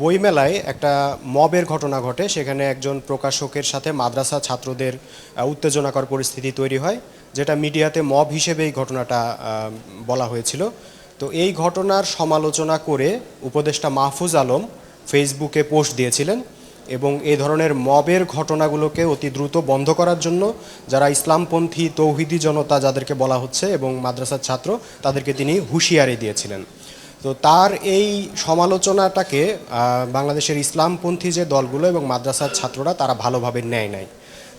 বইমেলায় একটা মবের ঘটনা ঘটে। সেখানে একজন প্রকাশকের সাথে মাদ্রাসা ছাত্রদের উত্তেজনাকর পরিস্থিতি তৈরি হয়, যেটা মিডিয়াতে মব হিসেবে এই ঘটনাটা বলা হয়েছিল। তো এই ঘটনার সমালোচনা করে উপদেষ্টা মাহফুজ আলম ফেসবুকে পোস্ট দিয়েছিলেন এবং এই ধরনের মবের ঘটনাগুলোকে অতি দ্রুত বন্ধ করার জন্য যারা ইসলামপন্থী, তৌহিদি জনতা যাদেরকে বলা হচ্ছে এবং মাদ্রাসার ছাত্র, তাদেরকে তিনি হুঁশিয়ারি দিয়েছিলেন। তো তার এই সমালোচনাটাকে বাংলাদেশের ইসলামপন্থী যে দলগুলো এবং মাদ্রাসার ছাত্ররা তারা ভালোভাবে নেয় নাই।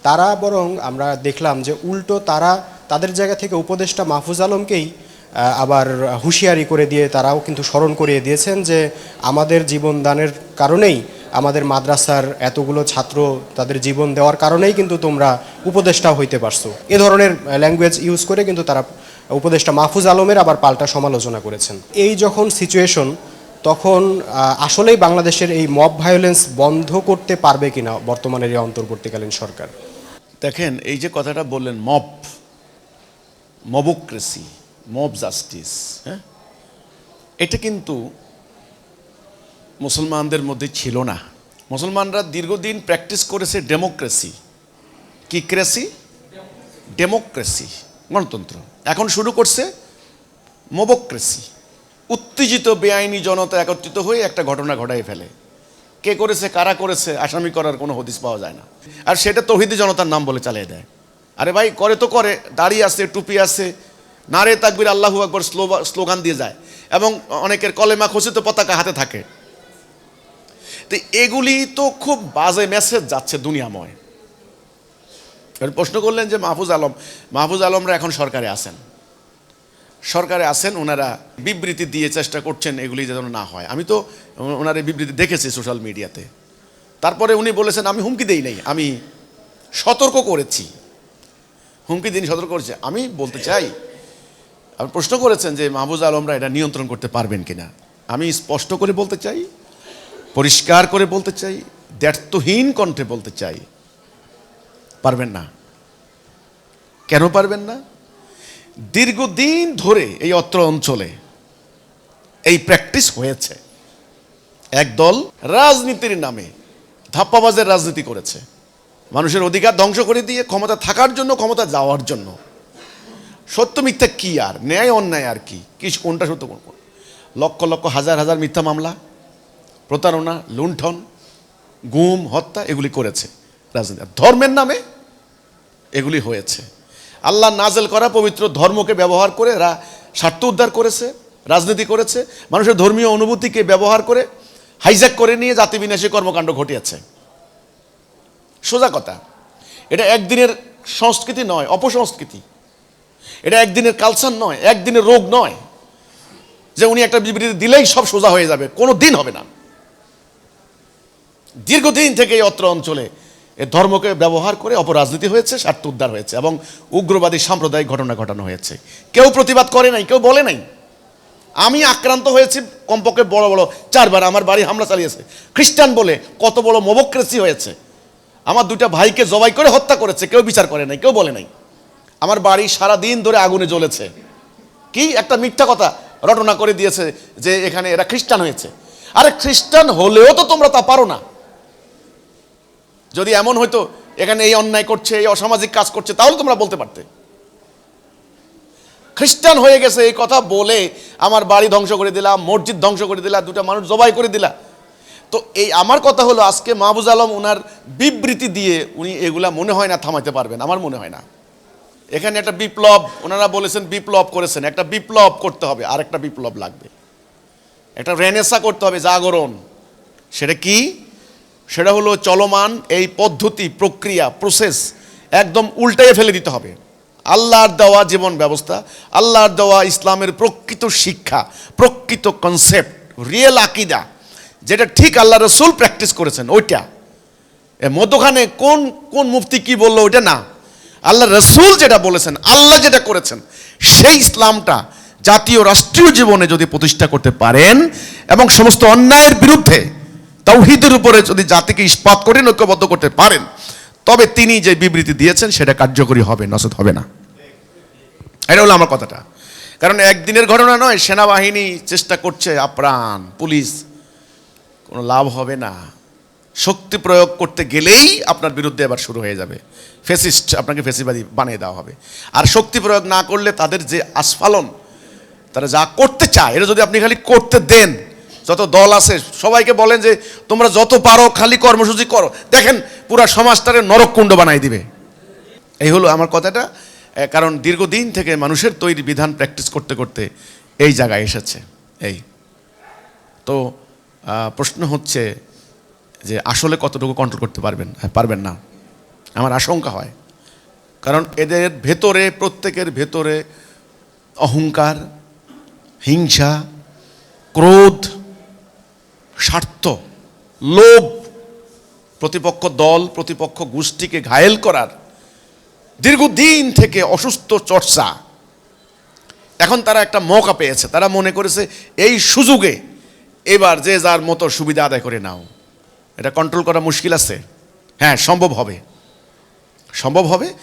তারা বরং আমরা দেখলাম যে উল্টো তারা তাদের জায়গা থেকে উপদেষ্টা মাহফুজ আলমকেই আবার হুঁশিয়ারি করে দিয়ে তারাও কিন্তু স্মরণ করিয়ে দিয়েছেন যে আমাদের জীবনদানের কারণেই, আমাদের মাদ্রাসার এতগুলো ছাত্র তাদের জীবন দেওয়ার কারণেই কিন্তু তোমরা উপদেষ্টা হইতে পারছ। এ ধরনের ল্যাঙ্গুয়েজ ইউজ করে কিন্তু তারা উপদেষ্টা মাহফুজ আলমের আবার পাল্টা সমালোচনা করেছেন। এই যখন সিচুয়েশন তখন আসলেই বাংলাদেশের এই মব ভায়োলেন্স বন্ধ করতে পারবে কিনা বর্তমানের এই অন্তর্বর্তীকালীন সরকার? দেখেন, এই যে কথাটা বললেন মব মবোক্রেসি মব জাস্টিস হ্যাঁ? এটা কিন্তু মুসলমানদের মধ্যে ছিল না। মুসলমানরা দীর্ঘদিন প্র্যাকটিস করেছে ডেমোক্রেসি কি ক্রেসি ডেমোক্রেসি গণতন্ত্র। এখন শুরু করছে মবোক্রেসি। উত্তেজিত, বেআইনি জনতা একত্রিত হয়ে একটা ঘটনা ঘটাই ফেলে। কে করেছে, কারা করেছে, আসামি করার কোনো হদিস পাওয়া যায় না। আর সেটা তহিদি জনতার নাম বলে চালিয়ে দেয়। আরে ভাই, করে তো করে, দাড়ি আছে, টুপি আছে, নারে তাকবির আল্লাহু আকবর স্লোগান দিয়ে যায়। এবং অনেকের কলেমা খচিত পতাকা হাতে থাকে। তো এগুলি তো খুব বাজে মেসেজ যাচ্ছে দুনিয়াময়। প্রশ্ন করলেন যে মাহফুজ আলম, মাহফুজ আলমরা এখন সরকারে আছেন। সরকারে আছেন ওনারা বিবৃতি দিয়ে চেষ্টা করছেন এগুলি যেন না হয়। আমি তো ওনার বিবৃতি দেখেছি সোশ্যাল মিডিয়াতে। তারপরে উনি বলেছেন, আমি হুমকি দেই নাই, আমি সতর্ক করেছি। হুমকি দিন সতর্ক করেছে। আমি বলতে চাই, আপনি প্রশ্ন করেছেন যে মাহবুজ আলমরা এটা নিয়ন্ত্রণ করতে পারবেন কিনা। আমি স্পষ্ট করে বলতে চাই, পরিষ্কার করে বলতে চাই, দ্ব্যর্থহীন কণ্ঠে বলতে চাই পারবেন না। কেন পারবেন না? দীর্ঘদিন ধরে এই অত্র অঞ্চলে এই প্র্যাকটিস হয়েছে। একদল রাজনীতির নামে ধাপ্পাবাজের রাজনীতি করেছে। মানুষের অধিকার ধ্বংস করে দিয়ে ক্ষমতা থাকার জন্য, ক্ষমতা যাওয়ার জন্য। সত্য মিথ্যা কি আর? ন্যায়, অন্যায় আর কি? কি কোনটা সত্য কোন? লক্ষ লক্ষ, হাজার হাজার মিথ্যা মামলা, প্রতারণা, লুণ্ঠন, গুম, হত্যা, এগুলি করেছে রাজনীতি। ধর্মের নামে এগুলি হয়েছে। আল্লাহ নাজেল করা পবিত্র ধর্মকে ব্যবহার করে এরা স্বার্থ উদ্ধার করেছে, রাজনীতি করেছে, মানুষের ধর্মীয় অনুভূতিকে ব্যবহার করে হাইজ্যাক করে নিয়ে জাতি বিনাশী কর্মকাণ্ড ঘটিয়েছে। সোজা কথা, এটা একদিনের সংস্কৃতি নয়, অপসংস্কৃতি। এটা একদিনের কালচার নয়, একদিনের রোগ নয়, যে উনি একটা বিবৃতি দিলেই সব সোজা হয়ে যাবে, কোনো দিন হবে না। দীর্ঘদিন থেকে এই অত্র অঞ্চলে এ ধর্মকে ব্যবহার করে অপরাজনীতি হয়েছে, স্বার্থ উদ্ধার হয়েছে এবং উগ্রবাদী সাম্প্রদায়িক ঘটনা ঘটানো হয়েছে। কেউ প্রতিবাদ করে নাই, কেউ বলে নাই। আমি আক্রান্ত হয়েছি, কমপক্ষে বড় বড়, চারবার আমার বাড়ি হামলা চালিয়েছে। খ্রিস্টান বলে কত বড় মবক্রেসি হয়েছে। আমার দুইটা ভাইকে জবাই করে হত্যা করেছে, কেউ বিচার করে নাই, কেউ বলে নাই। আমার বাড়ি সারা দিন ধরে আগুনে জ্বলেছে। কি একটা মিথ্যা কথা রটনা করে দিয়েছে যে এখানে এরা খ্রিস্টান হয়েছে। আরে খ্রিস্টান হলেও তো তোমরা তা পারো না। যদি এমন হয়তো এখানে এই অন্যায় করছে, এই অসামাজিক কাজ করছে, তাহলে তোমরা বলতে পারতে। খ্রিস্টান হয়ে গেছে, এই কথা বলে আমার বাড়ি ধ্বংস করে দিলাম মসজিদ ধ্বংস করে দিলা, দুটা মানুষ জবাই করে দিলা। তো এই আমার কথা হলো, আজকে মাহবুজ আলম ওনার বিবৃতি দিয়ে উনি এগুলা মনে হয় না থামাইতে পারবেন, আমার মনে হয় না। এখানে একটা বিপ্লব ওনারা বলেছেন বিপ্লব করেছেন, একটা বিপ্লব করতে হবে আর একটা বিপ্লব লাগবে। একটা রেনেসা করতে হবে জাগরণ। সেটা কি? সেটা হলো চলমান এই পদ্ধতি, প্রক্রিয়া প্রসেস একদম উল্টাইয়ে ফেলে দিতে হবে। আল্লাহর দেওয়া জীবন ব্যবস্থা, আল্লাহর দেওয়া ইসলামের প্রকৃত শিক্ষা, প্রকৃত কনসেপ্ট রিয়েল আকিদা, যেটা ঠিক আল্লাহ রসুল প্র্যাকটিস করেছেন, ওইটা। মধ্যখানে কোন কোন মুফতি কি বলল ওইটা না। আল্লাহ রসুল যেটা বলেছেন, আল্লাহ যেটা করেছেন, সেই ইসলামটা জাতীয় রাষ্ট্রীয় জীবনে যদি প্রতিষ্ঠা করতে পারেন এবং সমস্ত অন্যায়ের বিরুদ্ধে তৌহিদের উপরে যদি জাতিকে ইস্পাত করে ঐক্যবদ্ধ করতে পারেন, তবে তিনি যে বিবৃতি দিয়েছেন, সেটা কার্যকরী হবে নচেত হবে না। এটা হলো আমার কথাটা। কারণ একদিনের ঘটনা নয়, সেনাবাহিনী চেষ্টা করছে আপ্রাণ, পুলিশ, কোনো লাভ হবে না। শক্তি প্রয়োগ করতে গেলেই আপনার বিরুদ্ধে এবার শুরু হয়ে যাবে। ফেসিস্ট, আপনাকে ফেসিবাদী বানিয়ে দেওয়া হবে। আর শক্তি প্রয়োগ না করলে তাদের যে আস্ফালন, তারা যা করতে চায়, এটা যদি আপনি খালি করতে দেন যত দল আছে, সবাইকে বলেন যে তোমরা যত পারো খালি কর্মসূচি করো। দেখেন, পুরা সমাজটারে নরককুণ্ড বানাই দিবে। এই হলো আমার কথাটা। কারণ দীর্ঘদিন থেকে মানুষের তৈরি বিধান প্র্যাকটিস করতে করতে এই জায়গায় এসেছে। এই। তো প্রশ্ন হচ্ছে যে আসলে কতটুকু কন্ট্রোল করতে পারবেন পারবেন না। আমার আশঙ্কা হয়। কারণ এদের ভেতরে, প্রত্যেকের ভেতরে অহংকার, হিংসা, ক্রোধ স্বার্থ, লোভ, প্রতিপক্ষ দল, প্রতিপক্ষ গোষ্ঠীকে ঘায়েল করার দীর্ঘদিন থেকে অসুস্থ চর্চা। এখন তারা একটা মৌকা পেয়েছে। তারা মনে করেছে, এই সুযোগে এবার যে যার মতো সুবিধা আদায় করে নাও। এটা কন্ট্রোল করা মুশকিল আছে। হ্যাঁ সম্ভব হবে। সম্ভব হবে।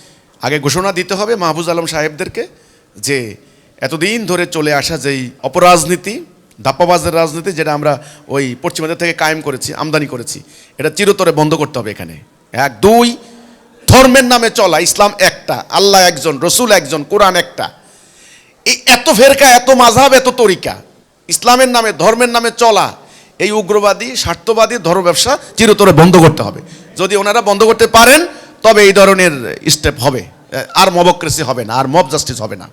আগে ঘোষণা দিতে হবে মাহবুজ আলম সাহেবদেরকে যে, এতদিন ধরে চলে আসা যেই অপরাজনীতি দাপ্পাবাজের রাজনীতি যেটা আমরা ওই পশ্চিমাদের থেকে কায়েম করেছি, আমদানি করেছি, এটা চিরতরে বন্ধ করতে হবে এখানে। এক, দুই, ধর্মের নামে চলা, ইসলাম একটা, আল্লাহ একজন, রসুল একজন, কোরআন একটা। এই এত ফেরকা, এত মাঝাব, এত তরিকা, ইসলামের নামে, ধর্মের নামে চলা, এই উগ্রবাদী, স্বার্থবাদী ধর্ম ব্যবসা চিরতরে বন্ধ করতে হবে। যদি ওনারা বন্ধ করতে পারেন, তবে এই ধরনের স্টেপ হবে। আর মবক্রেসি হবে না, আর মব জাস্টিস হবে না।